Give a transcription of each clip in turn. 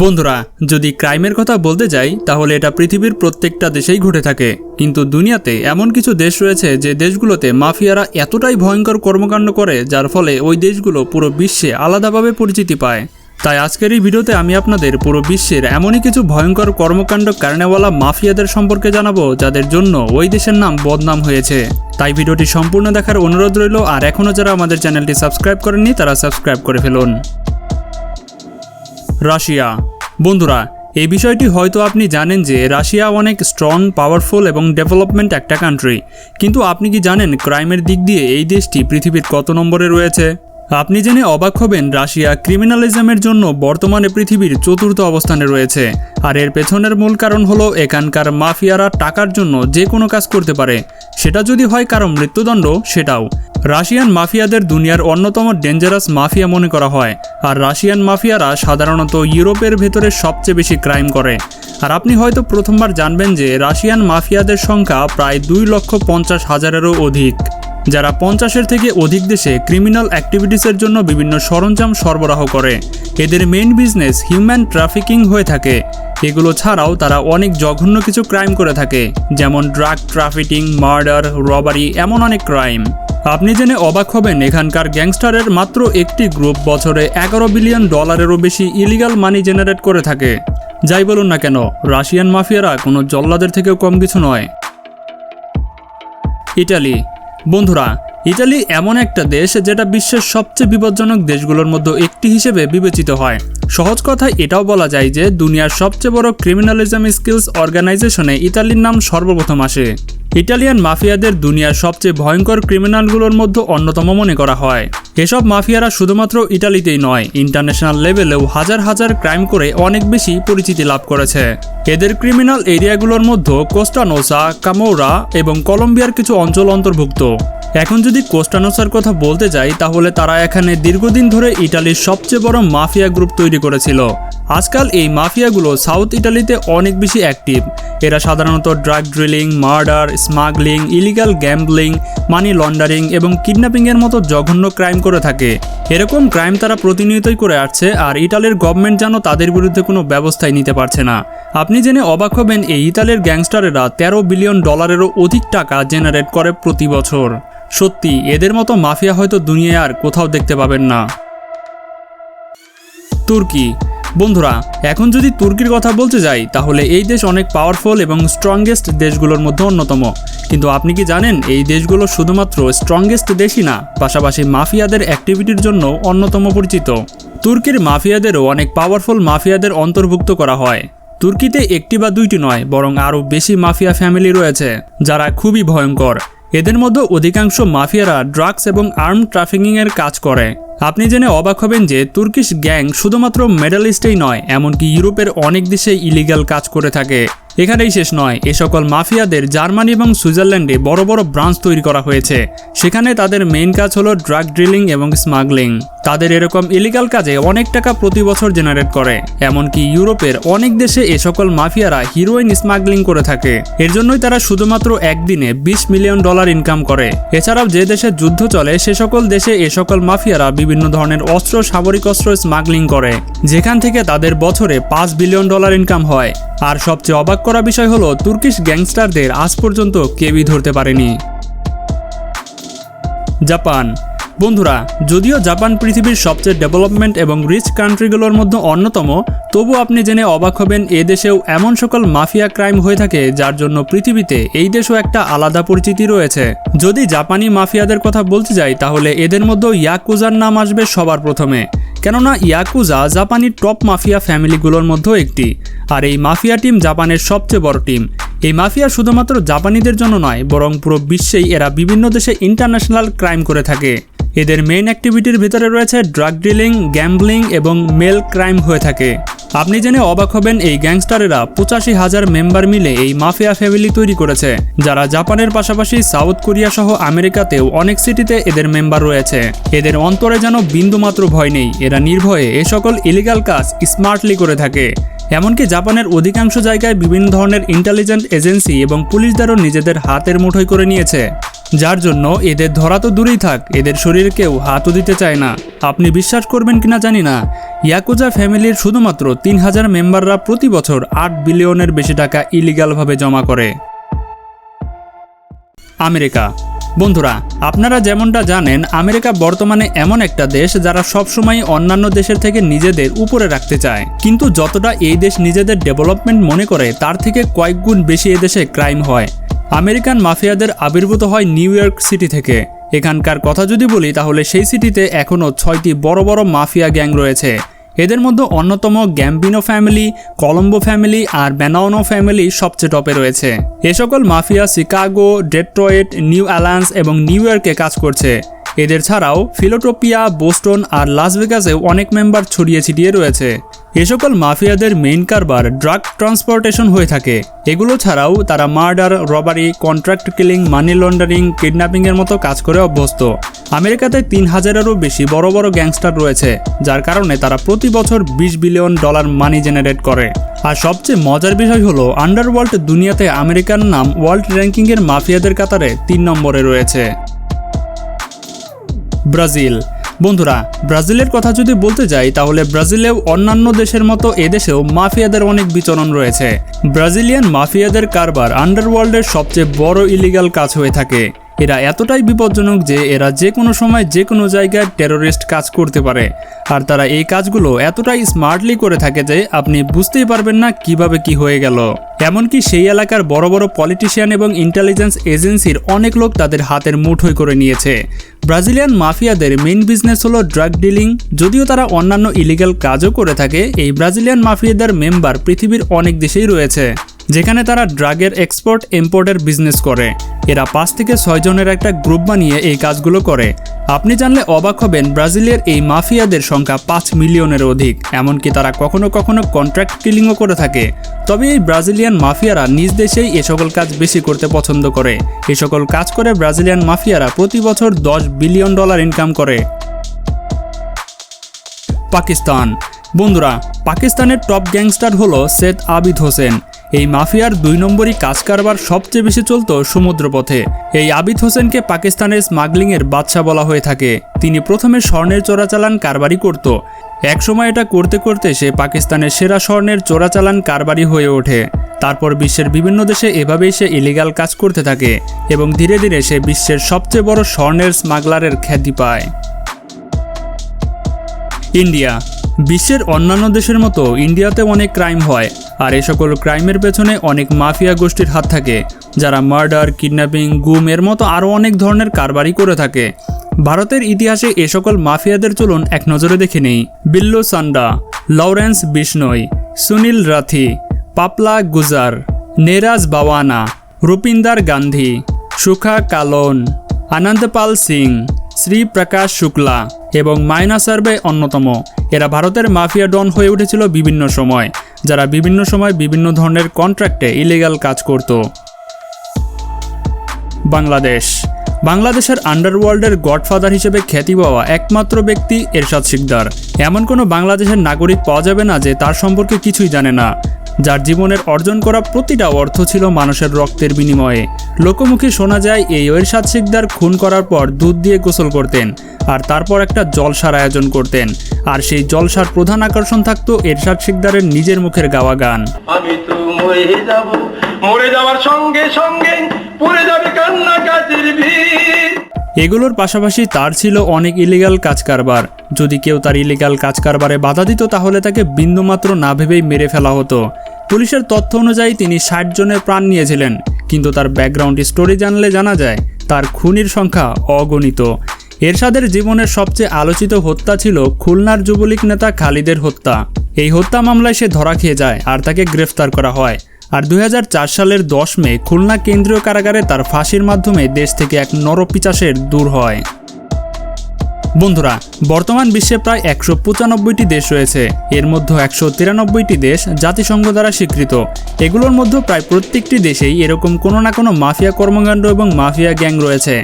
বন্ধুরা, যদি ক্রাইমের কথা বলতে যাই, তাহলে এটা পৃথিবীর প্রত্যেকটা দেশেই ঘটে থাকে। কিন্তু দুনিয়াতে এমন কিছু দেশ রয়েছে যে দেশগুলোতে মাফিয়ারা এতটাই ভয়ঙ্কর কর্মকাণ্ড করে, যার ফলে ওই দেশগুলো পুরো বিশ্বে আলাদাভাবে পরিচিতি পায়। তাই আজকের এই ভিডিওতে আমি আপনাদের পুরো বিশ্বের এমনই কিছু ভয়ঙ্কর কর্মকাণ্ড কারণেওয়ালা মাফিয়াদের সম্পর্কে জানাব, যাদের জন্য ওই দেশের নাম বদনাম হয়েছে। তাই ভিডিওটি সম্পূর্ণ দেখার অনুরোধ রইল, আর এখনও যারা আমাদের চ্যানেলটি সাবস্ক্রাইব করেননি, তারা সাবস্ক্রাইব করে ফেলুন। রাশিয়া। বন্ধুরা, এই বিষয়টি হয়তো আপনি জানেন যে রাশিয়া অনেক স্ট্রং পাওয়ারফুল এবং ডেভেলপমেন্ট একটা কান্ট্রি কিন্তু আপনি কি জানেন ক্রাইমের দিক দিয়ে এই দেশটি পৃথিবীর কত নম্বরে রয়েছে? আপনি জেনে অবাক হবেন, রাশিয়া ক্রিমিনালিজমের জন্য বর্তমানে পৃথিবীর চতুর্থ অবস্থানে রয়েছে। আর এর পেছনের মূল কারণ হলো, এখানকার মাফিয়ারা টাকার জন্য যে কোনো কাজ করতে পারে। সেটা যদি হয় কারও মৃত্যুদণ্ড, সেটাও। রাশিয়ান মাফিয়াদের দুনিয়ার অন্যতম ডেঞ্জারাস মাফিয়া মনে করা হয়। আর রাশিয়ান মাফিয়ারা সাধারণত ইউরোপের ভেতরে সবচেয়ে বেশি ক্রাইম করে। আর আপনি হয়তো প্রথমবার জানবেন যে, রাশিয়ান মাফিয়াদের সংখ্যা প্রায় দুই লক্ষ পঞ্চাশ হাজারেরও অধিক। যারা পঞ্চাশের থেকে অধিক দেশে ক্রিমিনাল অ্যাক্টিভিটিসের জন্য বিভিন্ন সরঞ্জাম সরবরাহ করে। এদের মেইন বিজনেস হিউম্যান ট্রাফিকিং হয়ে থাকে। এগুলো ছাড়াও তারা অনেক জঘন্য কিছু ক্রাইম করে থাকে, যেমন ড্রাগ ট্রাফিকিং মার্ডার রবারি এমন অনেক ক্রাইম আপনি জেনে অবাক হবেন, এখানকার গ্যাংস্টারের মাত্র একটি গ্রুপ বছরে এগারো বিলিয়ন ডলারেরও বেশি ইলিগাল মানি জেনারেট করে থাকে। যাই বলুন না কেন, রাশিয়ান মাফিয়ারা কোনো জল্লাদের থেকেও কম কিছু নয়। ইটালি বন্ধুরা, ইতালি এমন একটা দেশ যেটা বিশ্বের সবচেয়ে বিপজ্জনক দেশগুলোর মধ্যে একটি হিসেবে বিবেচিত হয়। সহজ কথায় এটাও বলা যায় যে, দুনিয়ার সবচেয়ে বড় ক্রিমিনালিজম স্কিলস অর্গানাইজেশনে ইতালির নাম সর্বপ্রথম আসে। ইটালিয়ান মাফিয়াদের দুনিয়ার সবচেয়ে ভয়ঙ্কর ক্রিমিনালগুলোর মধ্যে অন্যতম মনে করা হয়। এসব মাফিয়ারা শুধুমাত্র ইটালিতেই নয় ইন্টারন্যাশনাল লেভেলেও হাজার হাজার ক্রাইম করে অনেক বেশি পরিচিতি লাভ করেছে। এদের ক্রিমিনাল এরিয়াগুলোর মধ্যে কোস্টানোসা, কামোরা এবং কলম্বিয়ার কিছু অঞ্চল অন্তর্ভুক্ত। এখন যদি কোস্টানোসার কথা বলতে যাই, তাহলে তারা এখানে দীর্ঘদিন ধরে ইটালির সবচেয়ে বড় মাফিয়া গ্রুপ তৈরি করেছিল। আজকাল এই মাফিয়াগুলো সাউথ ইটালিতে অনেক বেশি অ্যাক্টিভ। এরা সাধারণত drug drilling, murder, smuggling, illegal gambling, money laundering এবং কিডন্যাপিংয়ের মতো জঘন্য ক্রাইম করে থাকে। এরকম ক্রাইম তারা প্রতিনিয়তই করে আসছে আর ইটালির গভর্নমেন্ট যেন তাদের বিরুদ্ধে কোনো ব্যবস্থাই নিতে পারছে না। আপনি জেনে অবাক হবেন, এই ইতালির গ্যাংস্টারেরা তেরো বিলিয়ন ডলারেরও অধিক টাকা জেনারেট করে প্রতি বছর। সত্যি, এদের মতো মাফিয়া হয়তো দুনিয়ায় আর কোথাও দেখতে পাবেন না। তুর্কি বন্ধুরা, এখন যদি তুর্কির কথা বলতে যাই, তাহলে এই দেশ অনেক পাওয়ারফুল এবং স্ট্রংগেস্ট দেশগুলোর মধ্যে অন্যতম। কিন্তু আপনি কি জানেন, এই দেশগুলো শুধুমাত্র স্ট্রংগেস্ট দেশই না, পাশাপাশি মাফিয়াদের অ্যাক্টিভিটির জন্য অন্যতম পরিচিত। তুর্কির মাফিয়াদেরও অনেক পাওয়ারফুল মাফিয়াদের অন্তর্ভুক্ত করা হয়। তুর্কিতে একটি বা দুইটি নয়, বরং আরও বেশি মাফিয়া ফ্যামিলি রয়েছে, যারা খুবই ভয়ঙ্কর। এদের মধ্যে অধিকাংশ মাফিয়ারা ড্রাগস এবং আর্ম ট্রাফিকিংয়ের কাজ করে। আপনি জেনে অবাক হবেন যে তুর্কিশ গ্যাং শুধুমাত্র মেডালিস্টেই নয়, এমনকি ইউরোপের অনেক দেশে ইলিগাল কাজ করে থাকে। এখানেই শেষ নয়। এ সকল মাফিয়াদের জার্মানি এবং সুইজারল্যান্ডে বড় বড় ব্রাঞ্চ তৈরি করা হয়েছে। সেখানে তাদের মেইন কাজ হলো ড্রাগ ড্রিলিং এবং স্মাগলিং। তাদের এরকম ইলিগাল কাজে অনেক টাকা প্রতি বছর জেনারেট করে। এমনকি ইউরোপের অনেক দেশে এ সকল মাফিয়ারা হিরোইন স্মাগলিং করে থাকে। এর জন্যই তারা শুধুমাত্র একদিনে বিশ মিলিয়ন ডলার ইনকাম করে। এছাড়াও যে দেশে যুদ্ধ চলে, সে সকল দেশে এ সকল মাফিয়ারা বিভিন্ন ধরনের অস্ত্র, সামরিক অস্ত্র স্মাগলিং করে। যেখান থেকে তাদের বছরে পাঁচ বিলিয়ন ডলার ইনকাম হয়। আর সবচেয়ে অবাক করা বিষয় হলো, তুর্কিশ গ্যাংস্টারদের আজ পর্যন্ত কেউই ধরতে পারেনি। জাপান। বন্ধুরা, যদিও জাপান পৃথিবীর সবচেয়ে ডেভেলপমেন্ট এবং রিচ কান্ট্রিগুলোর মধ্যে অন্যতম তবু আপনি জেনে অবাক হবেন, এ দেশেও এমন সকল মাফিয়া ক্রাইম হয়ে থাকে, যার জন্য পৃথিবীতে এই দেশেও একটা আলাদা পরিচিতি রয়েছে। যদি জাপানি মাফিয়াদের কথা বলতে যাই, তাহলে এদের মধ্যেও ইয়াকুজার নাম আসবে সবার প্রথমে। কেননা ইয়াকুজা জাপানি টপ মাফিয়া ফ্যামিলিগুলোর মধ্যে একটি। আর এই মাফিয়া টিম জাপানের সবচেয়ে বড় টিম। এই মাফিয়া শুধুমাত্র জাপানিদের জন্য নয়, বরং পুরো বিশ্বেই এরা বিভিন্ন দেশে ইন্টারন্যাশনাল ক্রাইম করে থাকে। এদের মেইন অ্যাক্টিভিটির ভিতরে রয়েছে ড্রাগ ডিলিং, গ্যাম্বলিং এবং মেল ক্রাইম হয়ে থাকে। আপনি জেনে অবাক হবেন, এই গ্যাংস্টারেরা পঁচাশি হাজার মেম্বার মিলে এই মাফিয়া ফ্যামিলি তৈরি করেছে, যারা জাপানের পাশাপাশি সাউথ কোরিয়া সহ আমেরিকাতেও অনেক সিটিতে এদের মেম্বার রয়েছে। এদের অন্তরে যেন বিন্দুমাত্র ভয় নেই, এরা নির্ভয়ে এ সকল ইলিগাল কাজ স্মার্টলি করে থাকে। এমনকি জাপানের অধিকাংশ জায়গায় বিভিন্ন ধরনের ইন্টেলিজেন্ট এজেন্সি এবং পুলিশদেরও নিজেদের হাতের মুঠোয় করে নিয়েছে। যার জন্য এদের ধরা তো দূরেই থাক, এদের শরীরে কেউ হাতও দিতে চায় না। আপনি বিশ্বাস করবেন কিনা জানি না। ইয়াকুজা ফ্যামিলির শুধুমাত্র তিন হাজার মেম্বাররা প্রতি বছর আট বিলিয়নের বেশি টাকা ইলিগালভাবে জমা করে। আমেরিকা। বন্ধুরা, আপনারা যেমনটা জানেন, আমেরিকা বর্তমানে এমন একটা দেশ যারা সবসময় অন্যান্য দেশের থেকে নিজেদের উপরে রাখতে চায়। কিন্তু যতটা এই দেশ নিজেদের ডেভেলপমেন্ট মনে করে, তার থেকে কয়েক গুণ বেশি এদেশে ক্রাইম হয়। আমেরিকান মাফিয়াদের আবির্ভূত হয় নিউ ইয়র্ক সিটি থেকে। এখানকার কথা যদি বলি, তাহলে সেই সিটিতে এখনও ছয়টি বড় বড় মাফিয়া গ্যাং রয়েছে। এদের মধ্যে অন্যতম গ্যাম্বিনো ফ্যামিলি, কলম্বো ফ্যামিলি আর ব্যানাওনো ফ্যামিলি সবচেয়ে টপে রয়েছে। এ সকল mafia Chicago, Detroit, New Orleans এবং নিউ ইয়র্কে কাজ করছে। এদের ছাড়াও ফিলোটোপিয়া বোস্টন আর লাস ভেগাসেও অনেক মেম্বার ছড়িয়ে ছিটিয়ে রয়েছে। এ সকল মাফিয়াদের মেইন কারবার ড্রাগ ট্রান্সপোর্টেশন হয়ে থাকে। এগুলো ছাড়াও তারা murder robbery contract killing money laundering কিডন্যাপিংয়ের মতো কাজ করে অভ্যস্ত। আমেরিকাতে তিন হাজারেরও বেশি বড় বড় গ্যাংস্টার রয়েছে, যার কারণে তারা প্রতি বছর বিশ বিলিয়ন ডলার মানি জেনারেট করে। আর সবচেয়ে মজার বিষয় হলো আন্ডারওয়ার্ল্ড দুনিয়াতে আমেরিকার নাম ওয়ার্ল্ড র্যাঙ্কিংয়ের মাফিয়াদের কাতারে তিন নম্বরে রয়েছে। ব্রাজিল বন্ধুরা, ব্রাজিলের কথা যদি বলতে যাই, তাহলে ব্রাজিলেও অন্যান্য দেশের মতো এদেশেও মাফিয়াদের অনেক বিচরণ রয়েছে। ব্রাজিলিয়ান মাফিয়াদের কারবার আন্ডারওয়ার্ল্ডের সবচেয়ে বড় ইলিগাল কাজ হয়ে থাকে। এরা এতটাই বিপজ্জনক যে এরা যে কোনো সময় যে কোনো জায়গায় টেরোরিস্ট কাজ করতে পারে। আর তারা এই কাজগুলো এতটাই স্মার্টলি করে থাকে যে আপনি বুঝতেই পারবেন না কীভাবে কি হয়ে গেল। এমনকি সেই এলাকার বড় বড় পলিটিশিয়ান এবং ইন্টেলিজেন্স এজেন্সির অনেক লোক তাদের হাতের মুঠোয় করে নিয়েছে। ব্রাজিলিয়ান মাফিয়াদের মেইন বিজনেস হলো ড্রাগ ডিলিং যদিও তারা অন্যান্য ইলিগাল কাজও করে থাকে, এই ব্রাজিলিয়ান মাফিয়াদের মেম্বার পৃথিবীর অনেক দেশেই রয়েছে। যেখানে তারা ড্রাগের এক্সপোর্ট, ইম্পোর্টের বিজনেস করে। এরা পাঁচ থেকে ছয় জনের একটা গ্রুপ বানিয়ে এই কাজগুলো করে। আপনি জানলে অবাক হবেন, ব্রাজিলের এই মাফিয়াদের সংখ্যা পাঁচ মিলিয়নের অধিক। এমনকি তারা কখনো কখনো কন্ট্রাক্ট কিলিংও করে থাকে। তবে এই ব্রাজিলিয়ান মাফিয়ারা নিজ দেশেই এ সকল কাজ বেশি করতে পছন্দ করে। এ সকল কাজ করে ব্রাজিলিয়ান মাফিয়ারা প্রতি বছর দশ বিলিয়ন ডলার ইনকাম করে। পাকিস্তান। বন্ধুরা, পাকিস্তানের টপ গ্যাংস্টার হলো সেদ আবিদ হোসেন। এই মাফিয়ার দুই নম্বরই কাজ কারবার সবচেয়ে বেশি চলত সমুদ্রপথে। এই আবিদ হোসেনকে পাকিস্তানের স্মাগলিংয়ের বাদশা বলা হয়ে থাকে। তিনি প্রথমে স্বর্ণের চোরাচালান কারবারি করত। একসময় এটা করতে করতে সে পাকিস্তানের সেরা স্বর্ণের চোরাচালান কারবারি হয়ে ওঠে। তারপর বিশ্বের বিভিন্ন দেশে এভাবেই সে ইলিগাল কাজ করতে থাকে এবং ধীরে ধীরে সে বিশ্বের সবচেয়ে বড় স্বর্ণের স্মাগলারের খ্যাতি পায়। ইন্ডিয়া বিশ্বের অন্যান্য দেশের মতো ইন্ডিয়াতে অনেক ক্রাইম হয়, আর এই সকল ক্রাইমের পেছনে অনেক মাফিয়া গোষ্ঠীর হাত থাকে, যারা মার্ডার, কিডন্যাপিং, গুম এর মতো আরও অনেক ধরনের কারবারি করে থাকে। ভারতের ইতিহাসে এ সকল মাফিয়াদের চলুন এক নজরে দেখে নেই। বিল্লু সান্ডা, লরেন্স বিষ্ণই, সুনীল রাথি, পাপলা গুজার, নেরাজ বাওয়ানা, রূপিন্দার গান্ধী, সুখা কালন, আনন্দপাল সিং শ্রী প্রকাশ শুক্লা এবং মাইনা সার্ভে অন্যতম। এরা ভারতের মাফিয়া ডন হয়ে উঠেছিল বিভিন্ন সময়, যারা বিভিন্ন সময় বিভিন্ন ধরনের কন্ট্রাক্টে ইলিগাল কাজ করত। বাংলাদেশ। বাংলাদেশের আন্ডারওয়ার্ল্ডের গডফাদার হিসেবে খ্যাতি পাওয়া একমাত্র ব্যক্তি এরশাদ শিকদার। এমন কোনো বাংলাদেশের নাগরিক পাওয়া যাবে না যে তার সম্পর্কে কিছুই জানে না। যার জীবনের অর্জন করা প্রতিটা অর্থ ছিল মানুষের রক্তের বিনিময়ে। লোকমুখে শোনা যায় এই এরশাদ শিকদার খুন করার পর দুধ দিয়ে গোসল করতেন আর তারপর একটা জলসার আয়োজন করতেন। আর সেই জলসার প্রধান আকর্ষণ থাকতো এরশাদ শিকদারের নিজের মুখের গাওয়া গান। আমি তো মরে যাব মরে যাওয়ার সঙ্গে সঙ্গে পড়ে যাবে কান্না কাজের ভিড়। এগুলোর পাশাপাশি তার ছিল অনেক ইলিগাল কাজ কারবার। যদি কেউ তার ইলিগাল কাজ কারবারে বাধা দিত, তাহলে তাকে বিন্দুমাত্র না ভেবেই মেরে ফেলা হতো। পুলিশের তথ্য অনুযায়ী তিনি ষাট জনের প্রাণ নিয়েছিলেন, কিন্তু তার ব্যাকগ্রাউন্ড স্টোরি জানলে জানা যায়, তার খুনির সংখ্যা অগণিত। এরশাদের জীবনের সবচেয়ে আলোচিত হত্যা ছিল খুলনার যুবলীগ নেতা খালিদের হত্যা। এই হত্যা মামলায় সে ধরা খেয়ে যায় আর তাকে গ্রেফতার করা হয়। আর দুই হাজার চার সালের দশ মে, খুলনা কেন্দ্রীয় কারাগারে তার ফাঁসির মাধ্যমে দেশ থেকে এক নরপিচাসের দূর হয়। বন্ধুরা, বর্তমান বিশ্বে প্রায় একশো পঁচানব্বইটি দেশ রয়েছে। এর মধ্যে একশো তিরানব্বইটি দেশ জাতিসংঘ দ্বারা স্বীকৃত। এগুলোর মধ্যে প্রায় প্রত্যেকটি দেশেই এরকম কোনো না কোনো মাফিয়া কর্মকাণ্ড এবং মাফিয়া গ্যাং রয়েছে।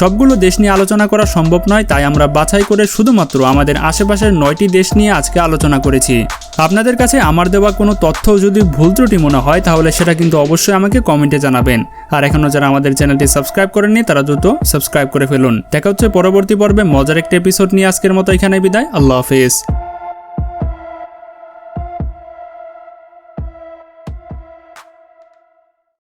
সবগুলো দেশ নিয়ে আলোচনা করা সম্ভব নয়, তাই আমরা বাছাই করে শুধুমাত্র আমাদের আশেপাশের নয়টি দেশ নিয়ে আজকে আলোচনা করেছি। আপনাদের কাছে আমার দেওয়া কোনো তথ্য যদি ভুল ত্রুটি মনে হয়, তাহলে সেটা কিন্তু অবশ্যই আমাকে কমেন্টে জানাবেন। আর এখনও যারা আমাদের চ্যানেলটি সাবস্ক্রাইব করেননি, তারা দ্রুত সাবস্ক্রাইব করে ফেলুন। দেখা হচ্ছে পরবর্তী পর্বে, মজার একটা এপিসোড নিয়ে আজকের মতো এখানে বিদায়। আল্লাহ হাফিজ।